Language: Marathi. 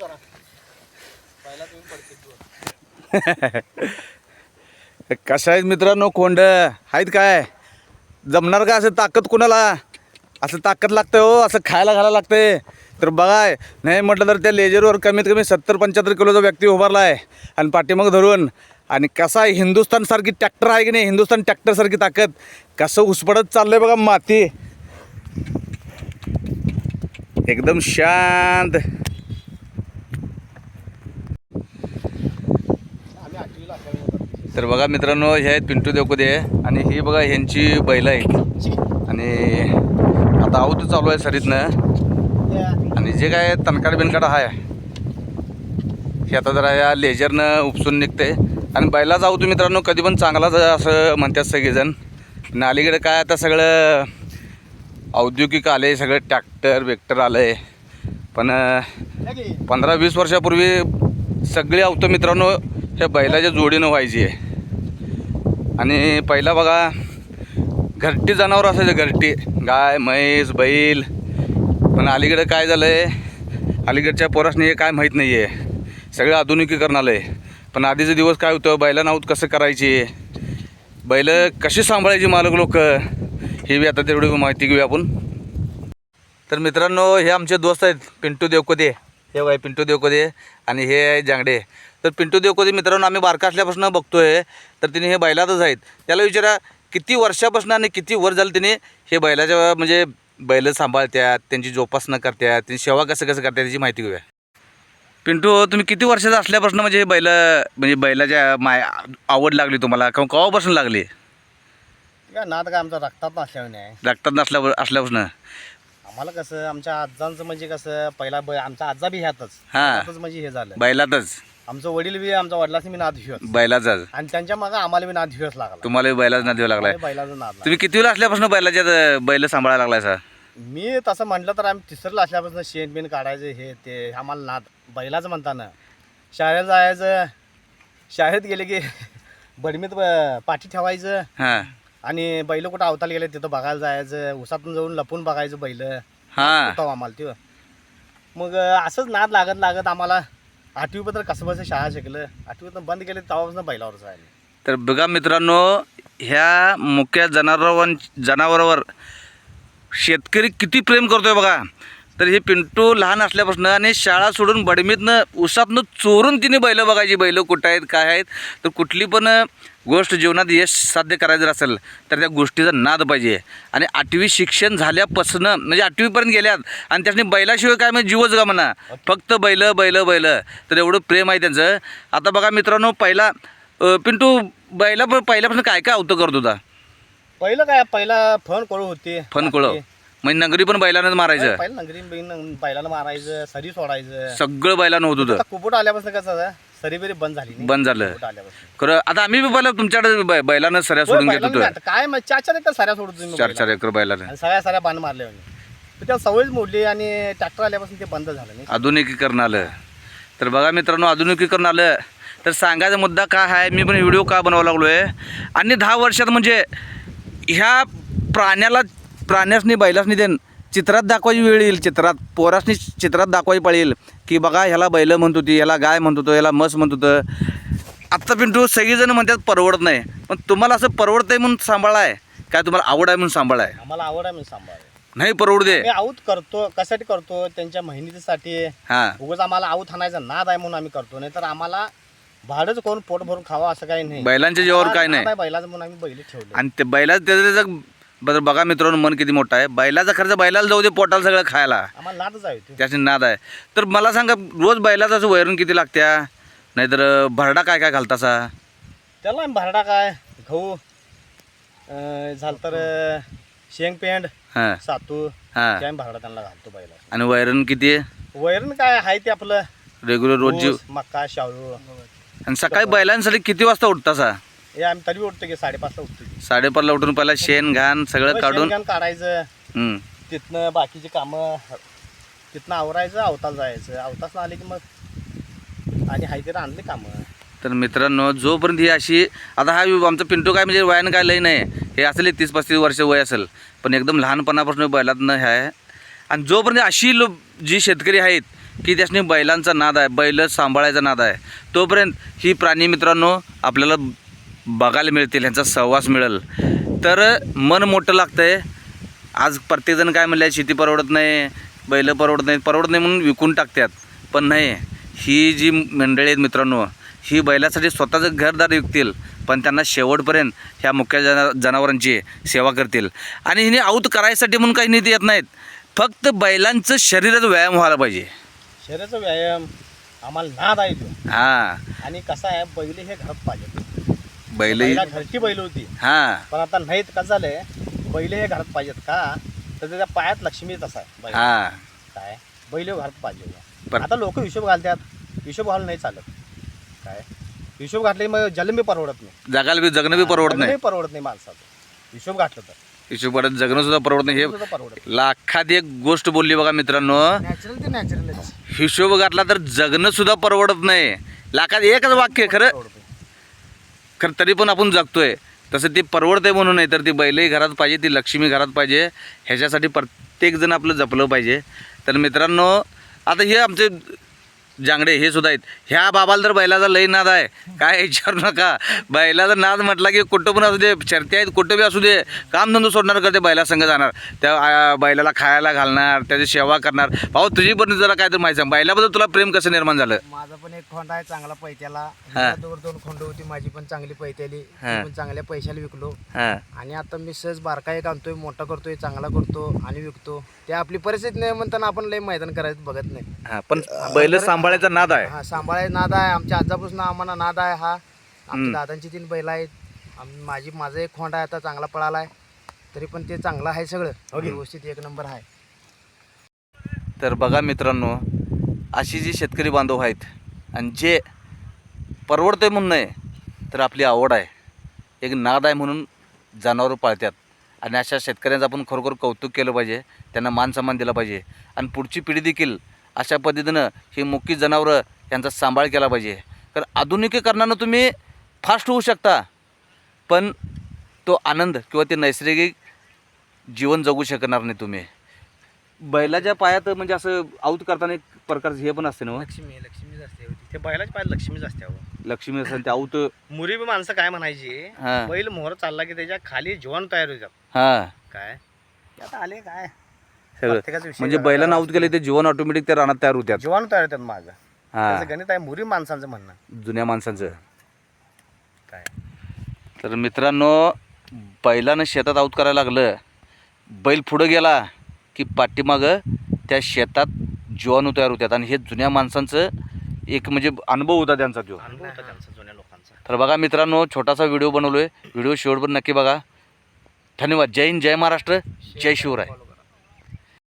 कशा आहेत मित्रांनो कोंड? आहेत काय? जमणार का असं ताकद कुणाला? असं ताकद लागतं हो असं खायला घालायला लागतंय. तर बघाय नाही म्हटलं तर त्या लेजरवर कमीत कमी सत्तर पंच्याहत्तर किलोचा व्यक्ती उभारला आहे आणि पाठीमाग धरून. आणि कसा आहे हिंदुस्थानसारखी ट्रॅक्टर आहे की नाही? हिंदुस्थान ट्रॅक्टरसारखी ताकद. कसं उसपडत चाललंय बघा माती. एकदम शांत. तर बघा मित्रांनो हे आहेत पिंटू देवकुदे आणि ही बघा ह्यांची बैल आहेत. आणि आता आऊत चालू आहे सरीतनं. आणि जे काय तनकाड बिनकाड आहे हे आता जरा या लेजरनं उपसून निघते. आणि बैलाच आऊत मित्रांनो कधी पण चांगलाच असं म्हणतात सगळेजण. आणि अलीकडे काय आता सगळं औद्योगिक आले सगळं ट्रॅक्टर बेक्टर आलं आहे पण पंधरा वीस वर्षापूर्वी सगळी आवतं मित्रांनो त्या बैलाच्या जोडीनं व्हायची आहे. आणि पहिला बघा घरटी जनावर असायचं घरटी. गाय म्हैस बैल. पण अलीकडे काय झालं आहे अलीकडच्या पोरासनी हे काय माहीत नाही आहे सगळं आधुनिकीकरण आलं आहे पण आधीचे दिवस काय होतं? बैला नाऊत कसं करायची? बैल कशी सांभाळायची मालक लोक? हे बी आता तेवढी माहिती घेऊया आपण. तर मित्रांनो हे आमचे दोस्त आहेत पिंटू देवकोदे. हे बाय पिंटू देवकोदे आणि हे आहे जांगडे. तर पिंटू देवकोदे मित्रांनो आम्ही बारका असल्यापासून बघतोय. तर तिने हे बैलातच आहेत. त्याला विचारा किती वर्षापासून आणि किती वर झालं तिने हे बैलाच्या म्हणजे बैल सांभाळतात त्यांची जोपासना करतात त्यांची सेवा कसं कसं करतात त्याची माहिती घेऊया. पिंटू तुम्ही किती वर्षाचा असल्यापासून म्हणजे हे बैल म्हणजे बैलाच्या माय आवड लागली तुम्हाला? किंवा केव्हापासून लागली? का नाद काय आमचा रक्तात नसल्याने आहे रक्तात नसल्या असल्यापासून. आम्हाला कसं आमच्या आजांचं म्हणजे कसं पहिला बै आमचा आजा बी ह्यातच. हा. ह्यातच म्हणजे हे झालं. बैलातच. आमचं वडील बी आमच्या वडिलांनी बी नाद ह्योच बैलाचाच आणि त्यांच्या मागं आम्हाला बी नाद ह्योच लागला. तुम्हाला बैलाच ना द्यावं लागलाय? बैलाचा नाद लागला. तुम्ही किती वेळा असल्यापासून बैलाच्या बैल सांभाळायला लागलाय सर मी तसं म्हटलं तर आम्ही तिसरला असल्यापासून शेण बिन काढायचं हे ते आम्हाला नाद. बैलाचं म्हणताना. शाळेत जायचं शाळेत गेले की बडमीत ब- पाठी ठेवायचं. हां. आणि बैल कुठं अवताल गेले तिथं बघायला जायचं उसातून जाऊन लपून बघायचं बैल. हां. होतो आम्हाला ते मग असंच नाद लागत लागत आम्हाला आठवी पत्र शाळा शिकलं. आठवीपर्यंत बंद केले तेव्हापासून बैलावर जायला तर बघा मित्रांनो ह्या मुक्या जनावरां जनावरावर शेतकरी किती प्रेम करतोय बघा. तर हे पिंटू लहान असल्यापासून आणि शाळा सोडून बडमीतनं उसातनं चोरून तिने बैलं बघायची. बैलं कुठं आहेत काय आहेत? तर कुठली पण गोष्ट जीवनात यश साध्य करायचं असेल तर त्या गोष्टीचा नाद पाहिजे. आणि आठवी शिक्षण झाल्यापासून म्हणजे आठवीपर्यंत गेल्यात आणि त्याच्यानी बैलाशिवाय काय म्हणजे जीवच गा म्हणा. फक्त बैलं बैलं बैलं. तर एवढं प्रेम आहे त्यांचं. आता बघा मित्रांनो पहिला पिंटू बैला पहिल्यापासून काय काय अवतं करत होता? पहिलं काय पहिला फन कळू होते. फन कोळं म्हणजे नगरी पण बैलानंच मारायचं. पहिलं नगरी बिन बैलाला मारायचं सरी सोडायचं. सगळं बैलानं होत होतं. आता कुपुट आल्यापासून कसं झालं, सरी बिरी बंद झाली नाही. बंद झालं. आल्यापासून. खरं आता आम्ही बी पहिला तुमच्याकडे बै- बैलानं सऱ्या सोडून घेत होतो. आता काय चार चार एकर सऱ्या सोडतो तुम्ही चार बैलाला. चार एकर बैलानं. आणि सगळ्या सऱ्या बांध मारल्या म्हणे. त्या सवयच मोडली आणि ट्रॅक्टर आल्यापासून ते बंद झालं नाही. आधुनिकीकरण आलं. तर बघा मित्रांनो आधुनिकीकरण आलं. तर सांगायचा मुद्दा काय आहे मी पण व्हिडिओ का बनवावं लागलो आहे आणि दहा वर्षात म्हणजे ह्या प्राण्याला प्राण्यासनी बैलासनी देन चित्रात दाखवायची वेळ येईल चित्रात पोरासनी चित्रात दाखवायची पडेल की बघा ह्याला बैल म्हणत होती ह्याला गाय म्हणत होतं ह्याला मस म्हणत होतं. आत्ता पिंटू सगळीजण म्हणतात परवडत नाही. पण तुम्हाला असं परवडतंय म्हणून सांभाळाय? काय तुम्हाला आवड आहे म्हणून सांभाळाय? आम्हाला आवड आहे मी सांभाळ नाही परवडू दे. आऊत करतो कशासाठी करतो त्यांच्या मेहनतीसाठी. हां. उगाच आम्हाला आऊत हाणायचा नाद आहे म्हणून आम्ही करतो नाही तर आम्हाला भाडंच कोण पोट भरून खावा असं काही नाही. बैलांच्या जीवावर काय नाही. बैलाचं म्हणून आम्ही बैल ठेवले. आणि ते बैलाचं त्याचं त्याचं बरं बघा मित्रांनो मन किती मोठं आहे. बैलाचा खर्च बैलाला जाऊ दे पोटाला सगळं खायला. आम्हाला नादच आहे ते त्याचे नाद आहे. तर मला सांगा रोज बैलाचं असं वैरण किती लागत्या? नाहीतर भरडा काय काय घालतासा? त्याला आम्ही भरडा काय? गहू अं, झालं तर अं, शेंगपेंड हां. सातू हां. आम्ही भरडा त्यांना घालतो बैला आणि वैरण किती आहे? वैरण काय आहे ते आपलं? रेग्युलर रोज जीव ऊस, मका शाळू आणि सकाळी बैलांसाठी किती वाजता उठतासा? हे आम्ही तरी उठतो की साडेपाचला उठतो साडेपाचला उठून पहिला शेण घाण सगळं काढून काढायचं. तिथनं बाकीची कामं तिथनं आवरायचं अवताल जायचं. अवतास आले की मग आणि हाय ते आणले कामं. तर मित्रांनो जोपर्यंत ही अशी आता हा आमचा पिंटू काय म्हणजे वयानं काय लई नाही. हे असेल तीस पस्तीस वर्ष वय असेल. पण एकदम लहानपणापासून बैलातनं हे आहे. आणि जोपर्यंत अशी लो जी शेतकरी आहेत की त्यासनी बैलांचा नाद आहे बैल सांभाळायचा नाद आहे तोपर्यंत ही प्राणी मित्रांनो आपल्याला बघायला मिळतील ह्यांचा सहवास मिळेल. तर मन मोठं लागतं आहे आज प्रत्येकजण काय म्हणलं शेती परवडत नाही बैल परवडत नाही परवडत नाही म्हणून विकून टाकतात. पण नाही ही जी मंडळी आहेत मित्रांनो ही बैलासाठी स्वतःचं घरदार विकतील पण त्यांना शेवटपर्यंत ह्या मुख्य जना जनावरांची सेवा करतील. आणि हिने आऊत करायसाठी म्हणून काही नीती येत नाहीत. फक्त बैलांचं शरीराचा व्यायाम व्हायला पाहिजे. शरीराचा व्यायाम आम्हाला नाद आहे हां. आणि कसं आहे बैल हे घरात पाहिजे. बैल पहिला घरची बैल होती. हां. पण आता नाहीत कसं झालंय? बैल हे घरात पाहिजेत का? तर त्याच्या पायात लक्ष्मी तसा आहे बैल. हां. काय? बैल हे घरात पाहिजे आता लोक हिशोब घालतात. हिशोब घालून नाही चालत. काय? हिशोब घातले की मग जन्म बी परवडत नाही. जगायला बी जगणं बी परवडत नाही. परवडत नाही माणसाचं. हिशोब घातलं तर. हिशोब परत जगणं सुद्धा परवडत नाही. हे सुद्धा परवडत लाखात एक गोष्ट बोलली बघा मित्रांनो. नॅचरल ते नॅचरलच हिशोब घातला तर जगणं सुद्धा परवडत नाही. लाखात एकच वाक्य खरं? खरं तरी पण आपण जगतोय. तसं ते परवडते म्हणून नाही तर ती बैलही घरात पाहिजे ती लक्ष्मी घरात पाहिजे. ह्याच्यासाठी प्रत्येकजण आपलं जपलं पाहिजे. तर मित्रांनो आता हे आमचे जांगडे हे सुद्धा आहेत. ह्या बाबाला तर बैलाचा लई नाद आहे. काय विचारू नका. बैलाचा नाद म्हटला की कुठं पण असू दे शर्ती आहेत कुठं बी असू दे कामधंदो सोडणार का बैला संग जाणार? त्या बैलाला खायला घालणार त्याची सेवा करणार. भाऊ तुझी पण जरा काय तर माहिती सांग. बैलाबद्दल तुला प्रेम कसं निर्माण झालं? माझं एक खोंड आहे चांगला पैत्याला. हा. दोन दोन खोंड होती माझी पण चांगली पैत्याली. हा. पण चांगल्या पैशाला विकलो. हां. आणि आता मी सहज बारका एक आणतोय मोठा करतोय चांगला करतो आणि विकतो. ते आपली परिस्थिती नाही म्हणताना आपण लय मैदान करायचं बघत नाही. हां पण बैल सांभाळायचा नाद आहे. हा सांभाळायचा नाद आहे. आमच्या आजापासून आम्हाला नाद आहे हा. आमच्या दादांची तीन बैल आहेत. आम- माझी माझा एक खोंड आहे आता चांगला पळाला आहे तरी पण ते चांगलं आहे सगळं. व्यवस्थित एक नंबर आहे. तर बघा मित्रांनो अशी जी शेतकरी बांधव आहेत आणि जे परवडते म्हणून नाही तर आपली आवड आहे. एक नाद आहे म्हणून जनावरं पाळतात. आणि अशा शेतकऱ्यांचं आपण खरोखर कौतुक केलं पाहिजे त्यांना मान सन्मान दिला पाहिजे. आणि पुढची पिढी देखील अशा पद्धतीनं ही मुख्य जनावरं यांचा सांभाळ केला पाहिजे. तर आधुनिकीकरणानं तुम्ही फास्ट होऊ शकता पण तो आनंद किंवा ते नैसर्गिक जीवन जगू शकणार नाही तुम्ही. बैलाच्या पायात म्हणजे असं आऊत करताना एक प्रकारचं हे पण असते ना हो? लक्ष्मी लक्ष्मीच असते ते बैलाच्या पायात लक्ष्मीच असते. लक्ष्मी असेल ते आऊत मुरी बी माणसं काय म्हणायची? हां. बैल मोहर चालला की त्याच्याखाली जेवण तयार होतात हां. काय? ते आता आले काय? सगळं. प्रत्येकाचा विषय म्हणजे वेगळा. बैलांना आऊत केले ते जीवन ऑटोमॅटिक त्या रानात तयार होत्यात जेवण तयार होतात माझं. हां. त्याचं गणित आहे मुरी माणसांचं म्हणणं. जुन्या माणसांचं. काय? तर मित्रांनो बैलानं शेतात आऊत करायला लागलं. बैल पुढं गेला. की पाठीमागं त्या शेतात जीवाणू तयार होत्यात आणि हे जुन्या माणसांचं एक म्हणजे अनुभव होता त्यांचा तो. अनुभव होता त्यांचा जुन्या लोकांचा. तर बघा मित्रांनो छोटासा व्हिडिओ बनवलो आहे व्हिडिओ शेवटपर्यंत नक्की बघा. धन्यवाद. जय हिंद जय महाराष्ट्र. जय शिवराय.